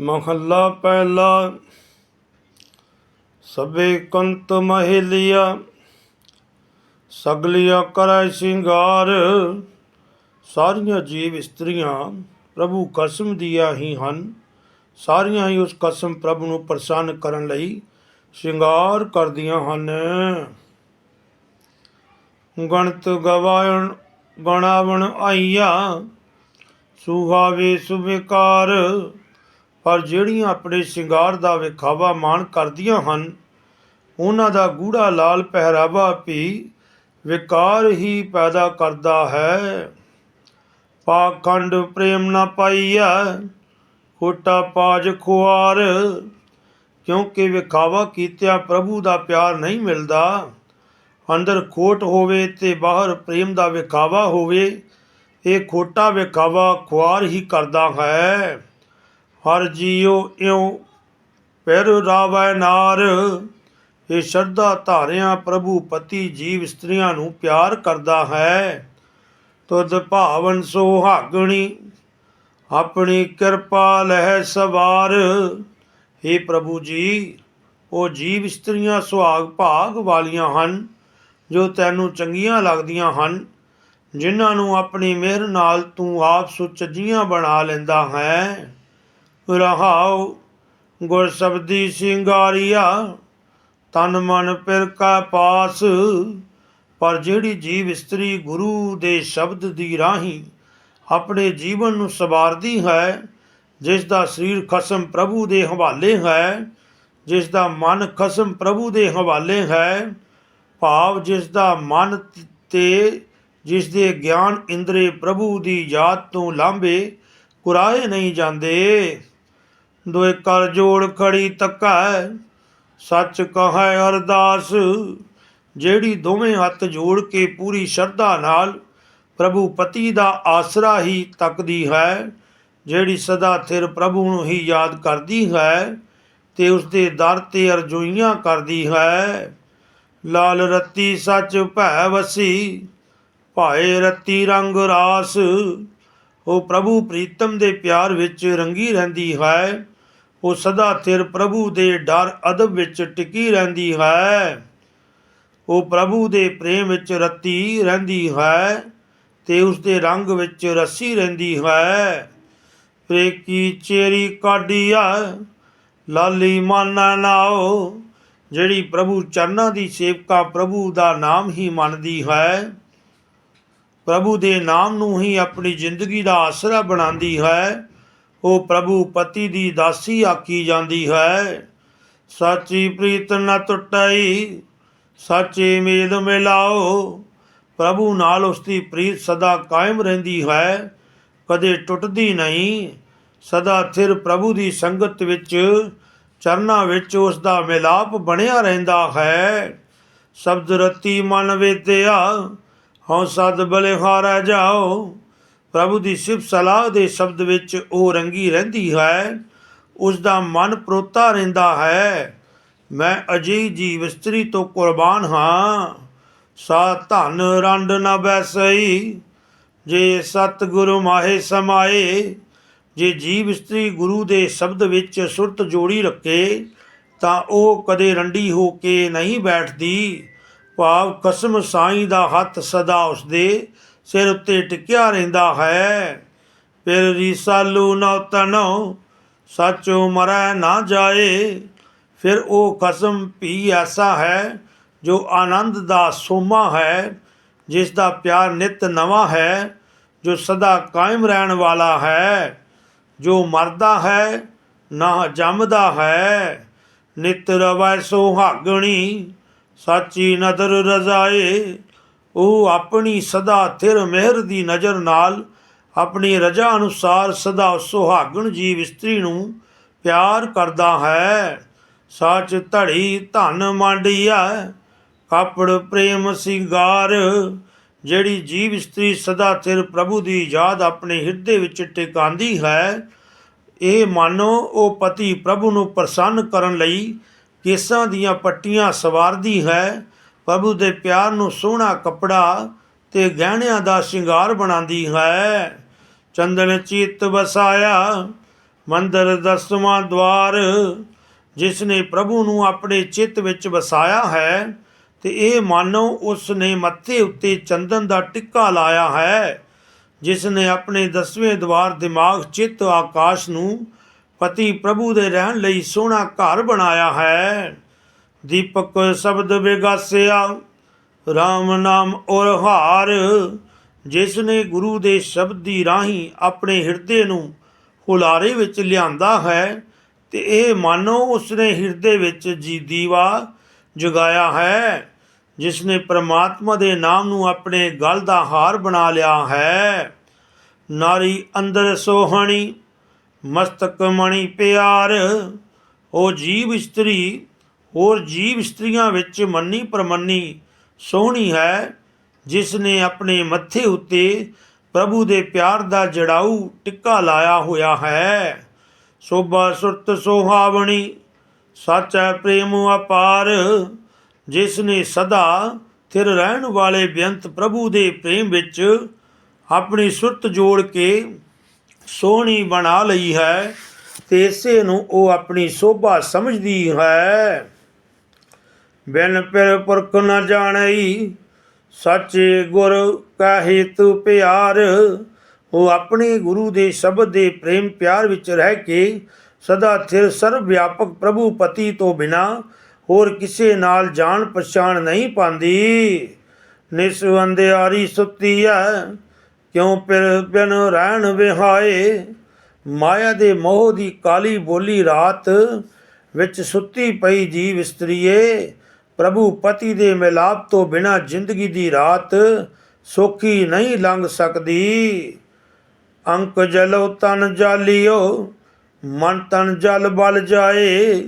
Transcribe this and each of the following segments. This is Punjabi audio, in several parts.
ਮਹੱਲਾ ਪਹਿਲਾ। ਸਭੇ ਕੰਤ ਮਹਿਲਿਆ, ਸਗਲਿਆ ਕਰੈ ਸ਼ਿੰਗਾਰ। ਸਾਰੀਆਂ ਜੀਵ ਇਸਤਰੀਆਂ ਪ੍ਰਭੂ ਕਸਮ ਦੀਆਂ ਹੀ ਹਨ। ਸਾਰੀਆਂ ਹੀ ਉਸ ਕਸਮ ਪ੍ਰਭੂ ਨੂੰ ਪ੍ਰਸੰਨ ਕਰਨ ਲਈ ਸ਼ਿੰਗਾਰ ਕਰਦੀਆਂ ਹਨ। ਗਣਤ ਗਵਾਇਣ ਗਣਾਵਣ ਆਈਆ ਸੁਹਾਵੇ ਸੁਬੇਕਾਰ ਪਰ ਜਿਹੜੀਆਂ ਆਪਣੇ ਸ਼ਿੰਗਾਰ ਦਾ ਵਿਖਾਵਾ ਮਾਣ ਕਰਦੀਆਂ ਹਨ, ਉਹਨਾਂ ਦਾ ਗੂੜਾ ਲਾਲ ਪਹਿਰਾਵਾ ਵੀ ਵਿਕਾਰ ਹੀ ਪੈਦਾ ਕਰਦਾ ਹੈ। ਪਾਖੰਡ ਪ੍ਰੇਮ ਨਾ ਪਾਈਆ ਖੋਟਾ ਪਾਜ ਖੁਆਰ, ਕਿਉਂਕਿ ਵਿਖਾਵਾ ਕੀਤਿਆਂ ਪ੍ਰਭੂ ਦਾ ਪਿਆਰ ਨਹੀਂ ਮਿਲਦਾ। ਅੰਦਰ ਖੋਟ ਹੋਵੇ ਤੇ ਬਾਹਰ ਪ੍ਰੇਮ ਦਾ ਵਿਖਾਵਾ ਹੋਵੇ, ਇਹ ਖੋਟਾ ਵਿਖਾਵਾ ਖੁਆਰ ਹੀ ਕਰਦਾ ਹੈ। ਹਰ ਜੀਉ ਇਉ ਪਿਰ ਰਾਵੈ ਨਾਰ। ਇਹ ਸ਼ਰਧਾ ਧਾਰਿਆਂ ਪ੍ਰਭੂ ਪਤੀ ਜੀਵ ਇਸਤਰੀਆਂ ਨੂੰ ਪਿਆਰ ਕਰਦਾ ਹੈ। ਤੁਧ ਭਾਵਨ ਸੁਹਾਗਣੀ ਆਪਣੀ ਕਿਰਪਾ ਲਹਿ ਸਵਾਰ। हे ਪ੍ਰਭੂ ਜੀ, ਉਹ ਜੀਵ ਇਸਤਰੀਆਂ ਸੁਹਾਗ ਭਾਗ ਵਾਲੀਆਂ ਹਨ, ਜੋ ਤੈਨੂੰ ਚੰਗੀਆਂ ਲੱਗਦੀਆਂ ਹਨ, ਜਿਨ੍ਹਾਂ ਨੂੰ ਆਪਣੀ ਮਿਹਰ ਨਾਲ ਤੂੰ ਆਪ ਸੁਚੱਜੀਆਂ ਬਣਾ ਲੈਂਦਾ ਹੈ। ਰਹਾਉ, ਗੁਰ ਸਬਦੀ ਸਿੰਗਾਰੀਆ, ਤਨ ਮਨ ਪਿਰ ਕਾ ਪਾਸ, ਪਰ ਜਿਹੜੀ ਜੀਵ ਇਸਤਰੀ ਗੁਰੂ ਦੇ ਸ਼ਬਦ ਦੀ ਰਾਹੀਂ ਆਪਣੇ ਜੀਵਨ ਨੂੰ ਸਵਾਰਦੀ ਹੈ, ਜਿਸ ਦਾ ਸਰੀਰ ਖਸਮ ਪ੍ਰਭੂ ਦੇ ਹਵਾਲੇ ਹੈ, ਜਿਸ ਦਾ ਮਨ ਖਸਮ ਪ੍ਰਭੂ ਦੇ ਹਵਾਲੇ ਹੈ, ਭਾਵ ਜਿਸ ਦਾ ਮਨ ਤੇ ਜਿਸ ਦੇ ਗਿਆਨ ਇੰਦਰੇ ਪ੍ਰਭੂ ਦੀ ਯਾਦ ਤੋਂ ਲਾਂਭੇ ਕੁਰਾਏ ਨਹੀਂ ਜਾਂਦੇ। ਦੋਏ ਕਰ ਜੋੜ ਖੜੀ ਤੱਕੈ ਸੱਚ ਕਹੈ ਅਰਦਾਸ, ਜਿਹੜੀ ਦੋਵੇਂ ਹੱਥ ਜੋੜ ਕੇ ਪੂਰੀ ਸ਼ਰਧਾ ਨਾਲ ਪ੍ਰਭੂ ਪਤੀ ਦਾ ਆਸਰਾ ਹੀ ਤੱਕਦੀ ਹੈ, ਜਿਹੜੀ ਸਦਾ ਥਿਰ ਪ੍ਰਭੂ ਨੂੰ ਹੀ ਯਾਦ ਕਰਦੀ ਹੈ ਤੇ ਉਸ ਦੇ ਦਰ ਤੇ ਅਰਜ਼ੋਈਆਂ ਕਰਦੀ ਹੈ। ਲਾਲ ਰੱਤੀ ਸੱਚ ਭੈ ਵਸੀ, ਭਾਏ ਰੱਤੀ ਰੰਗ ਰਾਸ। ਉਹ ਪ੍ਰਭੂ ਪ੍ਰੀਤਮ ਦੇ ਪਿਆਰ ਵਿੱਚ ਰੰਗੀ ਰਹਿੰਦੀ ਹੈ। ਉਹ ਸਦਾ ਥਿਰ ਪ੍ਰਭੂ ਦੇ ਡਰ ਅਦਬ ਵਿੱਚ ਟਿਕੀ ਰਹਿੰਦੀ ਹੈ। ਉਹ ਪ੍ਰਭੂ ਦੇ ਪ੍ਰੇਮ ਵਿੱਚ ਰਤੀ ਰਹਿੰਦੀ ਹੈ ਤੇ ਉਸ ਦੇ ਰੰਗ ਵਿੱਚ ਰਸੀ ਰਹਿੰਦੀ ਹੈ। ਪ੍ਰੇਕੀ ਚੇਰੀ ਕਾਢੀਆ ਲਾਲੀ ਮਾਨਾ ਨਾਓ ਜਿਹੜੀ ਪ੍ਰਭੂ ਚਰਨਾਂ ਦੀ ਸੇਵਕਾ ਪ੍ਰਭੂ ਦਾ ਨਾਮ ਹੀ ਮੰਨਦੀ ਹੈ। ਪ੍ਰਭੂ ਦੇ ਨਾਮ ਨੂੰ ਹੀ ਆਪਣੀ ਜ਼ਿੰਦਗੀ ਦਾ ਆਸਰਾ ਬਣਾਉਂਦੀ ਹੈ। ਉਹ ਪ੍ਰਭੂ ਪਤੀ ਦੀ ਦਾਸੀ ਆਕੀ ਜਾਂਦੀ ਹੈ। ਸਾਚੀ ਪ੍ਰੀਤ ਨ ਟੁੱਟਈ, ਸਾਚੇ ਮੇਲ ਮਿਲਾਓ। ਪ੍ਰਭੂ ਨਾਲ ਉਸ ਦੀ ਪ੍ਰੀਤ ਸਦਾ ਕਾਇਮ ਰਹਿੰਦੀ ਹੈ। ਕਦੇ ਟੁੱਟਦੀ ਨਹੀਂ, ਸਦਾ ਥਿਰ ਪ੍ਰਭੂ ਦੀ ਸੰਗਤ ਵਿੱਚ, ਚਰਨਾਂ ਵਿੱਚ ਉਸ ਦਾ ਮਿਲਾਪ ਬਣਿਆ ਰਹਿੰਦਾ ਹੈ। ਸ਼ਬਦ ਰਤੀ ਮਨ ਵੇਦਿਆ, ਹਉ ਸਦ ਬਲਿਹਾਰਾ ਜਾਓ। ਪ੍ਰਭੂ ਦੀ ਸਿਫਤ ਸਲਾਹ ਦੇ ਸ਼ਬਦ ਵਿੱਚ ਉਹ ਰੰਗੀ ਰਹਿੰਦੀ ਹੈ ਉਸ ਦਾ ਮਨ ਪ੍ਰੋਤਾ ਰਹਿੰਦਾ ਹੈ। ਮੈਂ ਅਜਿਹੀ ਜੀਵ ਇਸਤਰੀ ਤੋਂ ਕੁਰਬਾਨ ਹਾਂ। ਸਾ ਧਨ ਰੰਡ ਨ ਬੈਸਈ, ਜੇ ਸਤਿਗੁਰੂ ਮਾਹੇ ਸਮਾਏ, ਜੇ ਜੀਵ ਇਸਤਰੀ ਗੁਰੂ ਦੇ ਸ਼ਬਦ ਵਿੱਚ ਸੁਰਤ ਜੋੜੀ ਰੱਖੇ, ਤਾਂ ਉਹ ਕਦੇ ਰੰਡੀ ਹੋ ਕੇ ਨਹੀਂ ਬੈਠਦੀ। ਭਾਵ ਕਸਮ ਸਾਈਂ ਦਾ ਹੱਥ ਸਦਾ ਉਸਦੇ ਸਿਰ ਉੱਤੇ ਟਿਕਿਆ ਰਹਿੰਦਾ ਹੈ। ਫਿਰ ਰੀਸਾਲੂ ਨਉ ਤਨੋ ਸੱਚੋ ਮਰੈ ਨਾ ਜਾਏ। ਫਿਰ ਉਹ ਕਸਮ ਵੀ ਐਸਾ ਹੈ ਜੋ ਆਨੰਦ ਦਾ ਸੋਮਾ ਹੈ, ਜਿਸ ਦਾ ਪਿਆਰ ਨਿਤ ਨਵਾਂ ਹੈ, ਜੋ ਸਦਾ ਕਾਇਮ ਰਹਿਣ ਵਾਲਾ ਹੈ। ਜੋ ਮਰਦਾ ਹੈ, ਨਾ ਜੰਮਦਾ ਹੈ। ਨਿਤ ਰਵੈ ਸੋਹਾਗਣੀ ਸਾਚੀ ਨਦਰ ਰਜ਼ਾਏ। ਉਹ ਆਪਣੀ ਸਦਾ ਥਿਰ ਮਿਹਰ ਦੀ ਨਜ਼ਰ ਨਾਲ ਆਪਣੀ ਰਜਾ ਅਨੁਸਾਰ ਸਦਾ ਸੁਹਾਗਣ ਜੀਵ ਇਸਤਰੀ ਨੂੰ ਪਿਆਰ ਕਰਦਾ ਹੈ। ਸੱਚ ਧੜੀ ਧਨ ਮਾਂਡੀਆ ਕਾਪੜ ਪ੍ਰੇਮ ਸਿੰਗਾਰ। ਜਿਹੜੀ ਜੀਵ ਇਸਤਰੀ ਸਦਾ ਥਿਰ ਪ੍ਰਭੂ ਦੀ ਯਾਦ ਆਪਣੇ ਹਿਰਦੇ ਵਿੱਚ ਟਿਕਾਉਂਦੀ ਹੈ, ਇਹ ਮਾਨੋ ਉਹ ਪਤੀ ਪ੍ਰਭੂ ਨੂੰ ਪ੍ਰਸੰਨ ਕਰਨ ਲਈ ਕੇਸਾਂ ਦੀਆਂ ਪੱਟੀਆਂ ਸਵਾਰਦੀ ਹੈ। ਪ੍ਰਭੂ ਦੇ ਪਿਆਰ ਨੂੰ ਸੋਹਣਾ ਕੱਪੜਾ ਤੇ ਗਹਿਣਿਆਂ ਦਾ ਸ਼ਿੰਗਾਰ ਬਣਾਉਂਦੀ ਹੈ। ਚੰਦਨ ਚਿੱਤ ਵਸਾਇਆ, ਮੰਦਰ ਦਸਵਾਂ ਦਵਾਰ ਜਿਸ ਨੇ ਪ੍ਰਭੂ ਨੂੰ ਆਪਣੇ ਚਿੱਤ ਵਿੱਚ ਵਸਾਇਆ ਹੈ ਤੇ ਇਹ ਮਾਨੋ ਉਸ ਨੇ ਮੱਥੇ ਉੱਤੇ ਚੰਦਨ ਦਾ ਟਿੱਕਾ ਲਾਇਆ ਹੈ ਜਿਸ ਨੇ ਆਪਣੇ ਦਸਵੇਂ ਦਵਾਰ ਦਿਮਾਗ ਚਿੱਤ ਆਕਾਸ਼ ਨੂੰ ਪਤੀ ਪ੍ਰਭੂ ਦੇ ਰਹਿਣ ਲਈ ਸੋਹਣਾ ਘਰ ਬਣਾਇਆ ਹੈ। ਦੀਪਕ ਸ਼ਬਦ ਵਿਗਾਸਿਆ RAM ਨਾਮ ਔਰ ਹਾਰ। ਜਿਸ ਨੇ ਗੁਰੂ ਦੇ ਸ਼ਬਦ ਦੀ ਰਾਹੀਂ ਆਪਣੇ ਹਿਰਦੇ ਨੂੰ ਹੁਲਾਰੇ ਵਿੱਚ ਲਿਆਂਦਾ ਹੈ ਤੇ ਇਹ ਮਾਨੋ ਉਸਨੇ ਹਿਰਦੇ ਵਿੱਚ ਜੀ ਦੀਵਾ ਜਗਾਇਆ ਹੈ, ਜਿਸ ਨੇ ਪ੍ਰਮਾਤਮਾ ਦੇ ਨਾਮ ਨੂੰ ਆਪਣੇ ਗਲ ਦਾ ਹਾਰ ਬਣਾ ਲਿਆ ਹੈ। ਨਾਰੀ ਅੰਦਰ ਸੋਹਣੀ, ਮਸਤਕ ਮਣੀ ਪਿਆਰ, ਉਹ ਜੀਵ ਇਸਤਰੀ ਹੋਰ ਜੀਵ ਇਸਤਰੀਆਂ ਵਿੱਚ ਮੰਨੀ ਪ੍ਰਮੰਨੀ ਸੋਹਣੀ ਹੈ, ਜਿਸ ਨੇ ਆਪਣੇ ਮੱਥੇ ਉੱਤੇ ਪ੍ਰਭੂ ਦੇ ਪਿਆਰ ਦਾ ਜੜਾਊ ਟਿੱਕਾ ਲਾਇਆ ਹੋਇਆ ਹੈ। ਸੋਭਾ ਸੁਰਤ ਸੋਹਾਵਣੀ, ਸੱਚ ਹੈ ਪ੍ਰੇਮ ਅਪਾਰ, ਜਿਸ ਨੇ ਸਦਾ ਥਿਰ ਰਹਿਣ ਵਾਲੇ ਬੇਅੰਤ ਪ੍ਰਭੂ ਦੇ ਪ੍ਰੇਮ ਵਿੱਚ ਆਪਣੀ ਸੁਰਤ ਜੋੜ ਕੇ ਸੋਹਣੀ ਬਣਾ ਲਈ ਹੈ ਤੇ ਇਸੇ ਨੂੰ ਉਹ ਆਪਣੀ ਸੋਭਾ ਸਮਝਦੀ ਹੈ। ਬਿਨ ਪਿਰ ਪੁਰਖ ਨ ਜਾਣਈ, ਸੱਚੇ ਗੁਰ ਕਾ ਹੇਤੁ ਪਿਆਰ। ਉਹ ਆਪਣੇ ਗੁਰੂ ਦੇ ਸ਼ਬਦ ਦੇ ਪ੍ਰੇਮ ਪਿਆਰ ਵਿੱਚ ਰਹਿ ਕੇ ਸਦਾ ਥਿਰ ਸਰਵ ਵਿਆਪਕ ਪ੍ਰਭੂ ਪਤੀ ਤੋਂ ਬਿਨਾ ਹੋਰ ਕਿਸੇ ਨਾਲ ਜਾਣ ਪਛਾਣ ਨਹੀਂ ਪਾਉਂਦੀ ਨਿਸ ਸੁੱਤੀ ਹੈ ਕਿਉਂ ਪਿਰ ਬਿਨ ਰਹਿਣ ਵਿਹਾਏ? ਮਾਇਆ ਦੇ ਮੋਹ ਦੀ ਕਾਲੀ ਬੋਲੀ ਰਾਤ ਵਿੱਚ ਸੁੱਤੀ ਪਈ ਜੀਵ ਇਸਤਰੀਏ ਪ੍ਰਭੂ ਪਤੀ ਦੇ ਮਿਲਾਪ ਤੋਂ ਬਿਨਾ ਜ਼ਿੰਦਗੀ ਦੀ ਰਾਤ ਸੌਖੀ ਨਹੀਂ ਲੰਘ ਸਕਦੀ। ਅੰਕ ਜਲੋ ਤਨ ਜਾਲਿਓ, ਮਨ ਤਨ ਜਲ ਬਲ ਜਾਏ।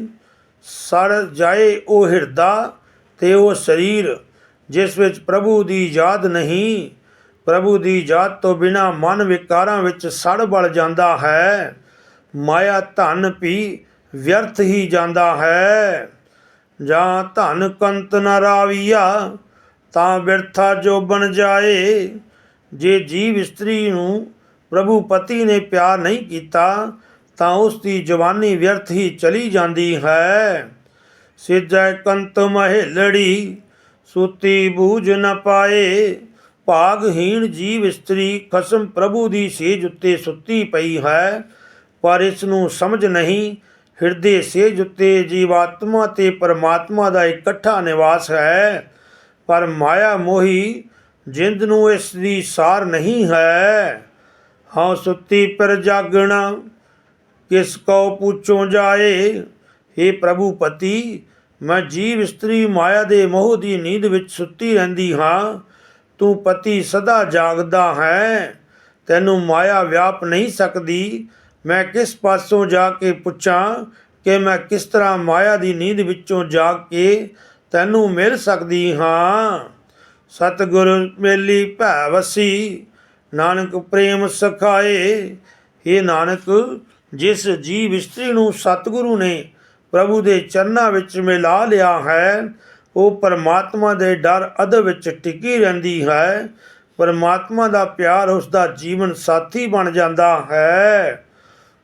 ਸੜ ਜਾਏ ਉਹ ਹਿਰਦਾ ਤੇ ਉਹ ਸਰੀਰ, ਜਿਸ ਵਿੱਚ ਪ੍ਰਭੂ ਦੀ ਯਾਦ ਨਹੀਂ। ਪ੍ਰਭੂ ਦੀ ਯਾਦ ਤੋਂ ਬਿਨਾ ਮਨ ਵਿਕਾਰਾਂ ਵਿੱਚ ਸੜ ਬਲ ਜਾਂਦਾ ਹੈ। ਮਾਇਆ ਧਨ ਵੀ ਵਿਅਰਥ ਹੀ ਜਾਂਦਾ ਹੈ। ਜਾਂ ਧਨ ਕੰਤ ਨ ਰਾਵੀਆ, ਤਾਂ ਬਿਰਥਾ ਜੋ ਬਣ ਜਾਏ। ਜੇ ਜੀਵ ਇਸਤਰੀ ਨੂੰ ਪ੍ਰਭੂ ਪਤੀ ਨੇ ਪਿਆਰ ਨਹੀਂ ਕੀਤਾ, ਤਾਂ ਉਸ ਦੀ ਜਵਾਨੀ ਵਿਅਰਥ ਹੀ ਚਲੀ ਜਾਂਦੀ ਹੈ। ਸਿਜੈ ਕੰਤ ਮਹਿਲੜੀ, ਸੁਤੀ ਬੂਝ ਨ ਪਾਏ। ਭਾਗਹੀਣ ਜੀਵ ਇਸਤਰੀ ਖਸਮ ਪ੍ਰਭੂ ਦੀ ਸੇਜ ਉੱਤੇ ਸੁੱਤੀ ਪਈ ਹੈ, ਪਰ ਇਸ ਨੂੰ ਸਮਝ ਨਹੀਂ ਹਿਰਦੇ ਸੇਜ ਉੱਤੇ ਜੀਵਾਤਮਾ ਤੇ ਪਰਮਾਤਮਾ ਦਾ ਇਕੱਠਾ ਨਿਵਾਸ ਹੈ। ਪਰ ਮਾਇਆ ਮੋਹੀ ਜਿੰਦ ਨੂੰ ਇਸ ਦੀ ਸਾਰ ਨਹੀਂ ਹੈ। ਹਾਂ ਸੁੱਤੀ ਪਰ ਜਾਗਣਾ, ਕਿਸ ਕੋ ਪੁੱਛੋ ਜਾਏ? हे ਪ੍ਰਭੂ ਪਤੀ, ਮੈਂ ਜੀਵ ਇਸਤਰੀ ਮਾਇਆ ਦੇ ਮੋਹ ਦੀ ਨੀਂਦ ਵਿੱਚ ਸੁੱਤੀ ਰਹਿੰਦੀ ਹਾਂ। ਤੂੰ ਪਤੀ ਸਦਾ ਜਾਗਦਾ ਹੈ। ਤੈਨੂੰ ਮਾਇਆ ਵਿਆਪ ਨਹੀਂ ਸਕਦੀ। ਮੈਂ ਕਿਸ ਪਾਸੋਂ ਜਾ ਕੇ ਪੁੱਛਾਂ ਕਿ ਮੈਂ ਕਿਸ ਤਰ੍ਹਾਂ ਮਾਇਆ ਦੀ ਨੀਂਦ ਵਿੱਚੋਂ ਜਾ ਕੇ ਤੈਨੂੰ ਮਿਲ ਸਕਦੀ ਹਾਂ? ਸਤਿਗੁਰ ਮੇਲੀ ਭੈ ਵਸੀ, ਨਾਨਕ ਪ੍ਰੇਮ ਸਖਾਏ। ਇਹ ਨਾਨਕ, ਜਿਸ ਜੀਵ ਇਸਤਰੀ ਨੂੰ ਸਤਿਗੁਰੂ ਨੇ ਪ੍ਰਭੂ ਦੇ ਚਰਨਾਂ ਵਿੱਚ ਮਿਲਾ ਲਿਆ ਹੈ, ਉਹ ਪਰਮਾਤਮਾ ਦੇ ਡਰ ਅਦ ਵਿੱਚ ਟਿਕੀ ਰਹਿੰਦੀ ਹੈ। ਪਰਮਾਤਮਾ ਦਾ ਪਿਆਰ ਉਸ ਦਾ ਜੀਵਨ ਸਾਥੀ ਬਣ ਜਾਂਦਾ ਹੈ।